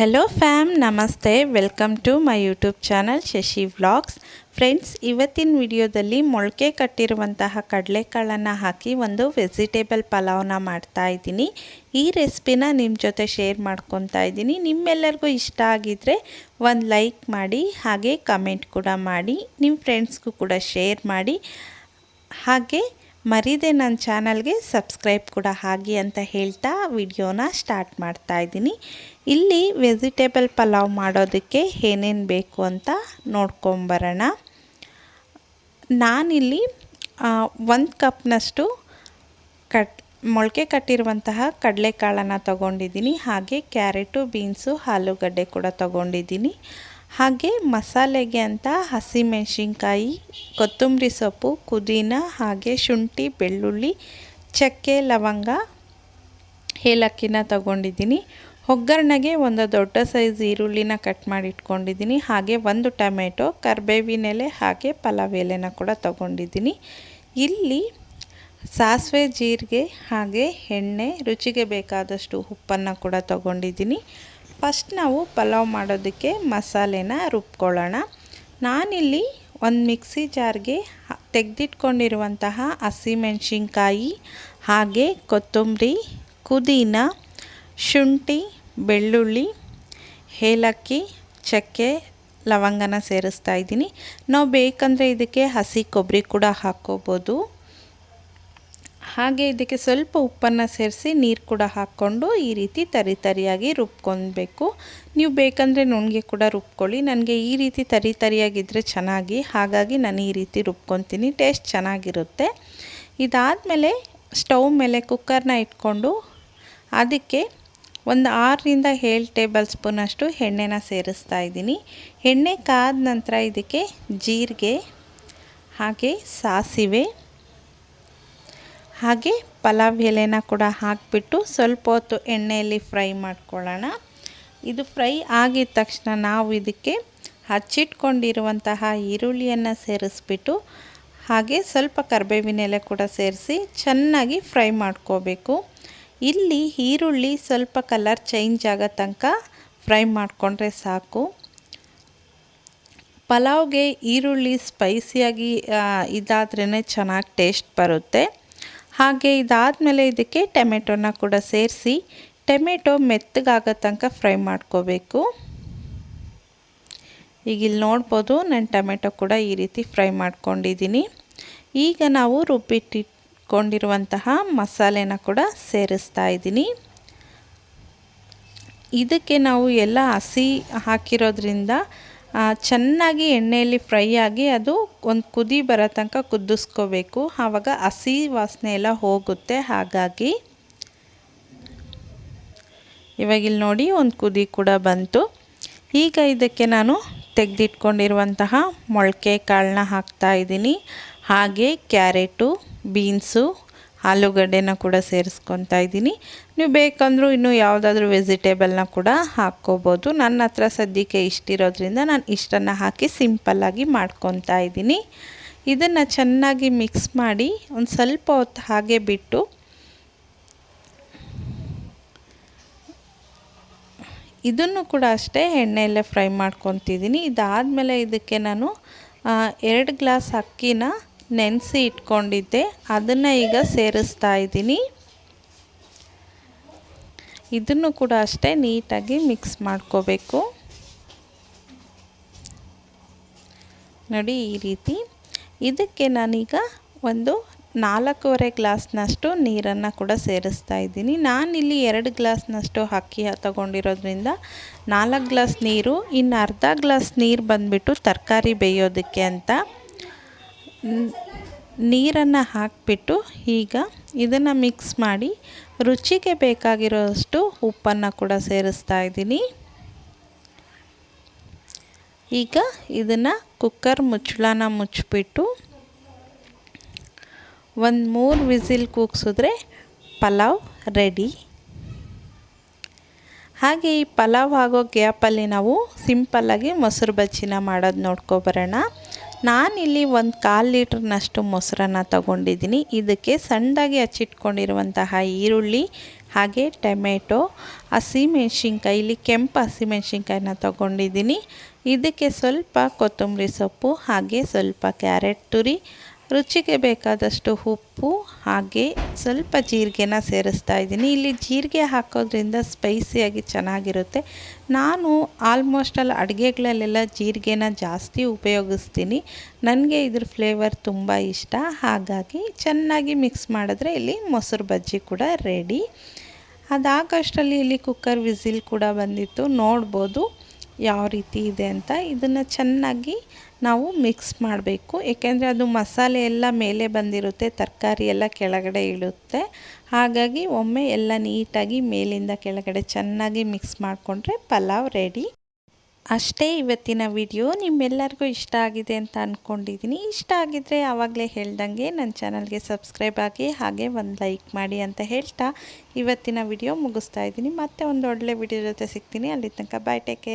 Hello fam ನಮಸ್ತೆ welcome to my YouTube channel Shashi vlogs friends ಇವತ್ತಿನ ವಿಡಿಯೋದಲ್ಲಿ ಮೊಳಕೆ ಕಟ್ಟಿರುವಂತಹ ಕಡಲೆಕಾಳನ್ನು ಹಾಕಿ ಒಂದು ವೆಜಿಟೇಬಲ್ ಪಲಾವ್ನ ಮಾಡ್ತಾ ಇದ್ದೀನಿ. ಈ ರೆಸಿಪಿನ ನಿಮ್ಮ ಜೊತೆ ಶೇರ್ ಮಾಡ್ಕೊತಾ ಇದ್ದೀನಿ. ನಿಮ್ಮೆಲ್ಲರಿಗೂ ಇಷ್ಟ ಆಗಿದ್ದರೆ ಒಂದು ಲೈಕ್ ಮಾಡಿ, ಹಾಗೆ ಕಮೆಂಟ್ ಕೂಡ ಮಾಡಿ ನಿಮ್ಮ ಫ್ರೆಂಡ್ಸ್ಗೂ ಕೂಡ ಶೇರ್ ಮಾಡಿ. ಹಾಗೆ ಮರಿದೆ ನನ್ನ ಚಾನಲ್ಗೆ ಸಬ್ಸ್ಕ್ರೈಬ್ ಕೂಡ ಹಾಗೆ ಅಂತ ಹೇಳ್ತಾ ವಿಡಿಯೋನ ಸ್ಟಾರ್ಟ್ ಮಾಡ್ತಾ ಇದ್ದೀನಿ. ಇಲ್ಲಿ ವೆಜಿಟೇಬಲ್ ಪಲಾವ್ ಮಾಡೋದಕ್ಕೆ ಏನೇನು ಬೇಕು ಅಂತ ನೋಡ್ಕೊಂಬರೋಣ. ನಾನಿಲ್ಲಿ ಒಂದು ಕಪ್ನಷ್ಟು ಕಟ್, ಮೊಳಕೆ ಕಟ್ಟಿರುವಂತಹ ಕಡಲೆಕಾಳನ್ನು ತಗೊಂಡಿದ್ದೀನಿ. ಹಾಗೆ ಕ್ಯಾರೆಟು, ಬೀನ್ಸು, ಆಲೂಗಡ್ಡೆ ಕೂಡ ತೊಗೊಂಡಿದ್ದೀನಿ. ಹಾಗೆ ಮಸಾಲೆಗೆ ಅಂತ ಹಸಿಮೆಣಸಿನ್ಕಾಯಿ, ಕೊತ್ತಂಬರಿ ಸೊಪ್ಪು, ಪುದೀನ ಹಾಗೆ ಶುಂಠಿ, ಬೆಳ್ಳುಳ್ಳಿ, ಚಕ್ಕೆ, ಲವಂಗ, ಏಲಕ್ಕಿನ ತಗೊಂಡಿದ್ದೀನಿ. ಒಗ್ಗರಣೆಗೆ ಒಂದು ದೊಡ್ಡ ಸೈಜ್ ಈರುಳ್ಳಿನ ಕಟ್ ಮಾಡಿ ಇಟ್ಕೊಂಡಿದ್ದೀನಿ. ಹಾಗೆ ಒಂದು ಟೊಮೆಟೊ ಕರ್ಬೇವಿನೆಲೆ ಹಾಗೆ ಪಲಾವ್ ಎಲೆನ ಕೂಡ ತಗೊಂಡಿದ್ದೀನಿ. ಇಲ್ಲಿ ಸಾಸಿವೆ ಜೀರಿಗೆ ಹಾಗೆ ಎಣ್ಣೆ, ರುಚಿಗೆ ಬೇಕಾದಷ್ಟು ಉಪ್ಪನ್ನು ಕೂಡ ತಗೊಂಡಿದ್ದೀನಿ. ಫಸ್ಟ್ ನಾವು ಪಲಾವ್ ಮಾಡೋದಕ್ಕೆ ಮಸಾಲೆನ ರುಬ್ಕೊಳ್ಳೋಣ. ನಾನಿಲ್ಲಿ ಒಂದು ಮಿಕ್ಸಿ ಜಾರ್ಗೆ ತೆಗೆದಿಟ್ಕೊಂಡಿರುವಂತಹ ಹಸಿಮೆಣ್ಸಿನ್ಕಾಯಿ ಹಾಗೆ ಕೊತ್ತಂಬರಿ, ಪುದೀನ, ಶುಂಠಿ, ಬೆಳ್ಳುಳ್ಳಿ, ಏಲಕ್ಕಿ, ಚಕ್ಕೆ, ಲವಂಗನ ಸೇರಿಸ್ತಾ ಇದ್ದೀನಿ. ನಾವು ಬೇಕಂದರೆ ಇದಕ್ಕೆ ಹಸಿ ಕೊಬ್ಬರಿ ಕೂಡ ಹಾಕ್ಕೋಬೋದು. ಹಾಗೆ ಇದಕ್ಕೆ ಸ್ವಲ್ಪ ಉಪ್ಪನ್ನು ಸೇರಿಸಿ ನೀರು ಕೂಡ ಹಾಕ್ಕೊಂಡು ಈ ರೀತಿ ತರಿ ತರಿಯಾಗಿ ರುಬ್ಕೊಬೇಕು ನೀವು ಬೇಕಂದರೆ ನುಣ್ಗೆ ಕೂಡ ರುಬ್ಕೊಳ್ಳಿ. ನನಗೆ ಈ ರೀತಿ ತರಿ ತರಿಯಾಗಿದ್ದರೆ ಚೆನ್ನಾಗಿ, ಹಾಗಾಗಿ ನಾನು ಈ ರೀತಿ ರುಬ್ಕೊತೀನಿ ಟೇಸ್ಟ್ ಚೆನ್ನಾಗಿರುತ್ತೆ. ಇದಾದಮೇಲೆ ಸ್ಟವ್ ಮೇಲೆ ಕುಕ್ಕರ್ನ ಇಟ್ಕೊಂಡು ಅದಕ್ಕೆ ಒಂದು ಆರರಿಂದ ಏಳು ಟೇಬಲ್ ಸ್ಪೂನಷ್ಟು ಎಣ್ಣೆನ ಸೇರಿಸ್ತಾ ಇದ್ದೀನಿ. ಎಣ್ಣೆ ಕಾದ ನಂತರ ಇದಕ್ಕೆ ಜೀರಿಗೆ ಹಾಗೆ ಸಾಸಿವೆ ಹಾಗೆ ಪಲಾವ್ ಎಲೆನ ಕೂಡ ಹಾಕಿಬಿಟ್ಟು ಸ್ವಲ್ಪ ಹೊತ್ತು ಎಣ್ಣೆಯಲ್ಲಿ ಫ್ರೈ ಮಾಡ್ಕೊಳ್ಳೋಣ. ಇದು ಫ್ರೈ ಆಗಿದ ತಕ್ಷಣ ನಾವು ಇದಕ್ಕೆ ಹಚ್ಚಿಟ್ಕೊಂಡಿರುವಂತಹ ಈರುಳ್ಳಿಯನ್ನು ಸೇರಿಸ್ಬಿಟ್ಟು ಹಾಗೆ ಸ್ವಲ್ಪ ಕರಿಬೇವಿನ ಎಲೆ ಕೂಡ ಸೇರಿಸಿ ಚೆನ್ನಾಗಿ ಫ್ರೈ ಮಾಡ್ಕೋಬೇಕು. ಇಲ್ಲಿ ಈರುಳ್ಳಿ ಸ್ವಲ್ಪ ಕಲರ್ ಚೇಂಜ್ ಆಗೋ ತನಕ ಫ್ರೈ ಮಾಡಿಕೊಂಡ್ರೆ ಸಾಕು. ಪಲಾವ್ಗೆ ಈರುಳ್ಳಿ ಸ್ಪೈಸಿಯಾಗಿ ಇದಾದ್ರೇ ಚೆನ್ನಾಗಿ ಟೇಸ್ಟ್ ಬರುತ್ತೆ. ಹಾಗೆ ಇದಾದಮೇಲೆ ಇದಕ್ಕೆ ಟೊಮೆಟೊನ ಕೂಡ ಸೇರಿಸಿ ಟೊಮೆಟೊ ಮೆತ್ತಗಾಗೋ ತನಕ ಫ್ರೈ ಮಾಡ್ಕೋಬೇಕು. ಈಗ ಇಲ್ಲಿ ನೋಡ್ಬೋದು ನಾನು ಟೊಮೆಟೊ ಕೂಡ ಈ ರೀತಿ ಫ್ರೈ ಮಾಡ್ಕೊಂಡಿದ್ದೀನಿ. ಈಗ ನಾವು ರುಬ್ಬಿಟ್ಟಿಟ್ಕೊಂಡಿರುವಂತಹ ಮಸಾಲೆನ ಕೂಡ ಸೇರಿಸ್ತಾ ಇದ್ದೀನಿ. ಇದಕ್ಕೆ ನಾವು ಎಲ್ಲ ಹಸಿ ಹಾಕಿರೋದ್ರಿಂದ ಚೆನ್ನಾಗಿ ಎಣ್ಣೆಯಲ್ಲಿ ಫ್ರೈ ಆಗಿ ಅದು ಒಂದು ಕುದಿ ಬರೋ ತನಕ ಕುದಿಸ್ಕೋಬೇಕು. ಆವಾಗ ಹಸಿ ವಾಸನೆ ಎಲ್ಲ ಹೋಗುತ್ತೆ. ಹಾಗಾಗಿ ಇವಾಗ ಇಲ್ಲಿ ನೋಡಿ ಒಂದು ಕುದಿ ಕೂಡ ಬಂತು. ಈಗ ಇದಕ್ಕೆ ನಾನು ತೆಗೆದಿಟ್ಕೊಂಡಿರುವಂತಹ ಮೊಳಕೆ ಕಾಳನ್ನ ಹಾಕ್ತಾಯಿದ್ದೀನಿ ಹಾಗೆ ಕ್ಯಾರೆಟು, ಬೀನ್ಸು ಆಲೂಗಡ್ಡೆನ ಕೂಡ ಸೇರಿಸ್ಕೊತಾ ಇದ್ದೀನಿ. ನೀವು ಬೇಕಂದರೂ ಇನ್ನೂ ಯಾವುದಾದ್ರೂ ವೆಜಿಟೇಬಲ್ನ ಕೂಡ ಹಾಕ್ಕೋಬೋದು. ನನ್ನ ಹತ್ರ ಸದ್ಯಕ್ಕೆ ಇಷ್ಟಿರೋದ್ರಿಂದ ನಾನು ಇಷ್ಟನ್ನು ಹಾಕಿ ಸಿಂಪಲ್ಲಾಗಿ ಮಾಡ್ಕೊತಾ ಇದ್ದೀನಿ. ಇದನ್ನು ಚೆನ್ನಾಗಿ ಮಿಕ್ಸ್ ಮಾಡಿ ಒಂದು ಸ್ವಲ್ಪ ಹೊತ್ತು ಹಾಗೆ ಬಿಟ್ಟು ಇದನ್ನು ಕೂಡ ಅಷ್ಟೇ ಎಣ್ಣೆಯಲ್ಲೇ ಫ್ರೈ ಮಾಡ್ಕೊತಿದ್ದೀನಿ. ಇದಾದಮೇಲೆ ಇದಕ್ಕೆ ನಾನು ಎರಡು ಗ್ಲಾಸ್ ಅಕ್ಕಿನ ನೆನೆಸಿ ಇಟ್ಕೊಂಡಿದ್ದೆ, ಅದನ್ನು ಈಗ ಸೇರಿಸ್ತಾ ಇದ್ದೀನಿ. ಇದನ್ನು ಕೂಡ ಅಷ್ಟೇ ನೀಟಾಗಿ ಮಿಕ್ಸ್ ಮಾಡ್ಕೋಬೇಕು. ನೋಡಿ ಈ ರೀತಿ. ಇದಕ್ಕೆ ನಾನೀಗ ಒಂದು ನಾಲ್ಕೂವರೆ ಗ್ಲಾಸ್ನಷ್ಟು ನೀರನ್ನು ಕೂಡ ಸೇರಿಸ್ತಾ ಇದ್ದೀನಿ. ನಾನಿಲ್ಲಿ ಎರಡು ಗ್ಲಾಸ್ನಷ್ಟು ಅಕ್ಕಿ ತಗೊಂಡಿರೋದ್ರಿಂದ ನಾಲ್ಕು ಗ್ಲಾಸ್ ನೀರು, ಇನ್ನು ಅರ್ಧ ಗ್ಲಾಸ್ ನೀರು ಬಂದುಬಿಟ್ಟು ತರಕಾರಿ ಬೇಯೋದಕ್ಕೆ ಅಂತ. ನೀರನ್ನು ಹಾಕಿಬಿಟ್ಟು ಈಗ ಇದನ್ನು ಮಿಕ್ಸ್ ಮಾಡಿ ರುಚಿಗೆ ಬೇಕಾಗಿರೋಷ್ಟು ಉಪ್ಪನ್ನು ಕೂಡ ಸೇರಿಸ್ತಾ ಇದ್ದೀನಿ. ಈಗ ಇದನ್ನು ಕುಕ್ಕರ್ ಮುಚ್ಚಳನ ಮುಚ್ಚಿಬಿಟ್ಟು ಒಂದು ಮೂರು ವಿಸಿಲ್ ಕೂಗಿಸಿದ್ರೆ ಪಲಾವ್ ರೆಡಿ ಹಾಗೆ ಈ ಪಲಾವ್ ಆಗೋ ಗ್ಯಾಪಲ್ಲಿ ನಾವು ಸಿಂಪಲ್ಲಾಗಿ ಮೊಸರು ಬಜ್ಜಿನ ಮಾಡೋದು ನೋಡ್ಕೊಬರೋಣ ನಾನಿಲ್ಲಿ ಒಂದು ಕಾಲು ಲೀಟ್ರ್ನಷ್ಟು ಮೊಸರನ್ನ ತಗೊಂಡಿದ್ದೀನಿ. ಇದಕ್ಕೆ ಸಣ್ಣದಾಗಿ ಹಚ್ಚಿಟ್ಕೊಂಡಿರುವಂತಹ ಈರುಳ್ಳಿ, ಹಾಗೆ ಟೊಮೆಟೊ ಹಸಿಮೆಣ್ಸಿನ್ಕಾಯಿ ಇಲ್ಲಿ ಕೆಂಪು ಹಸಿಮೆಣ್ಸಿನ್ಕಾಯಿನ ತಗೊಂಡಿದ್ದೀನಿ. ಇದಕ್ಕೆ ಸ್ವಲ್ಪ ಕೊತ್ತಂಬರಿ ಸೊಪ್ಪು, ಹಾಗೆ ಸ್ವಲ್ಪ ಕ್ಯಾರೆಟ್ ತುರಿ ರುಚಿಗೆ ಬೇಕಾದಷ್ಟು ಉಪ್ಪು, ಹಾಗೆ ಸ್ವಲ್ಪ ಜೀರಿಗೆನ ಸೇರಿಸ್ತಾ ಇದ್ದೀನಿ. ಇಲ್ಲಿ ಜೀರಿಗೆ ಹಾಕೋದ್ರಿಂದ ಸ್ಪೈಸಿಯಾಗಿ ಚೆನ್ನಾಗಿರುತ್ತೆ. ನಾನು ಆಲ್ಮೋಸ್ಟ್ ಅಲ್ಲಿ ಅಡುಗೆಗಳಲ್ಲೆಲ್ಲ ಜೀರಿಗೆನ ಜಾಸ್ತಿ ಉಪಯೋಗಿಸ್ತೀನಿ. ನನಗೆ ಇದ್ರ ಫ್ಲೇವರ್ ತುಂಬ ಇಷ್ಟ. ಹಾಗಾಗಿ ಚೆನ್ನಾಗಿ ಮಿಕ್ಸ್ ಮಾಡಿದ್ರೆ ಇಲ್ಲಿ ಮೊಸರು ಬಜ್ಜಿ ಕೂಡ ರೆಡಿ ಅದಾಗಷ್ಟರಲ್ಲಿ ಇಲ್ಲಿ ಕುಕ್ಕರ್ ವಿಸಿಲ್ ಕೂಡ ಬಂದಿತ್ತು. ನೋಡ್ಬೋದು. ಯಾವ ರೀತಿ ಇದೆ ಅಂತ ಇದನ್ನು ಚೆನ್ನಾಗಿ ನಾವು ಮಿಕ್ಸ್ ಮಾಡಬೇಕು. ಏಕೆಂದರೆ ಅದು ಮಸಾಲೆ ಎಲ್ಲ ಮೇಲೆ ಬಂದಿರುತ್ತೆ, ತರಕಾರಿ ಎಲ್ಲ ಕೆಳಗಡೆ ಇಳುತ್ತೆ. ಹಾಗಾಗಿ ಒಮ್ಮೆ ಎಲ್ಲ ನೀಟಾಗಿ ಮೇಲಿಂದ ಕೆಳಗಡೆ ಚೆನ್ನಾಗಿ ಮಿಕ್ಸ್ ಮಾಡಿಕೊಂಡ್ರೆ ಪಲಾವ್ ರೆಡಿ ಅಷ್ಟೇ ಇವತ್ತಿನ ವಿಡಿಯೋ ನಿಮ್ಮೆಲ್ಲರಿಗೂ ಇಷ್ಟ ಆಗಿದೆ ಅಂತ ಅಂದ್ಕೊಂಡಿದ್ದೀನಿ ಇಷ್ಟ ಆಗಿದ್ದರೆ ಆವಾಗಲೇ ಹೇಳ್ದಂಗೆ ನನ್ನ ಚಾನಲ್ಗೆ ಸಬ್ಸ್ಕ್ರೈಬ್ ಆಗಿ ಹಾಗೆ ಒಂದು ಲೈಕ್ ಮಾಡಿ ಅಂತ ಹೇಳ್ತಾ ಇವತ್ತಿನ ವಿಡಿಯೋ ಮುಗಿಸ್ತಾ ಇದ್ದೀನಿ. ಮತ್ತೆ ಒಂದು ಒಳ್ಳೆ ವಿಡಿಯೋ ಜೊತೆ ಸಿಗ್ತೀನಿ. ಅಲ್ಲಿ ತನಕ ಬಾಯ್ ಟೇಕ್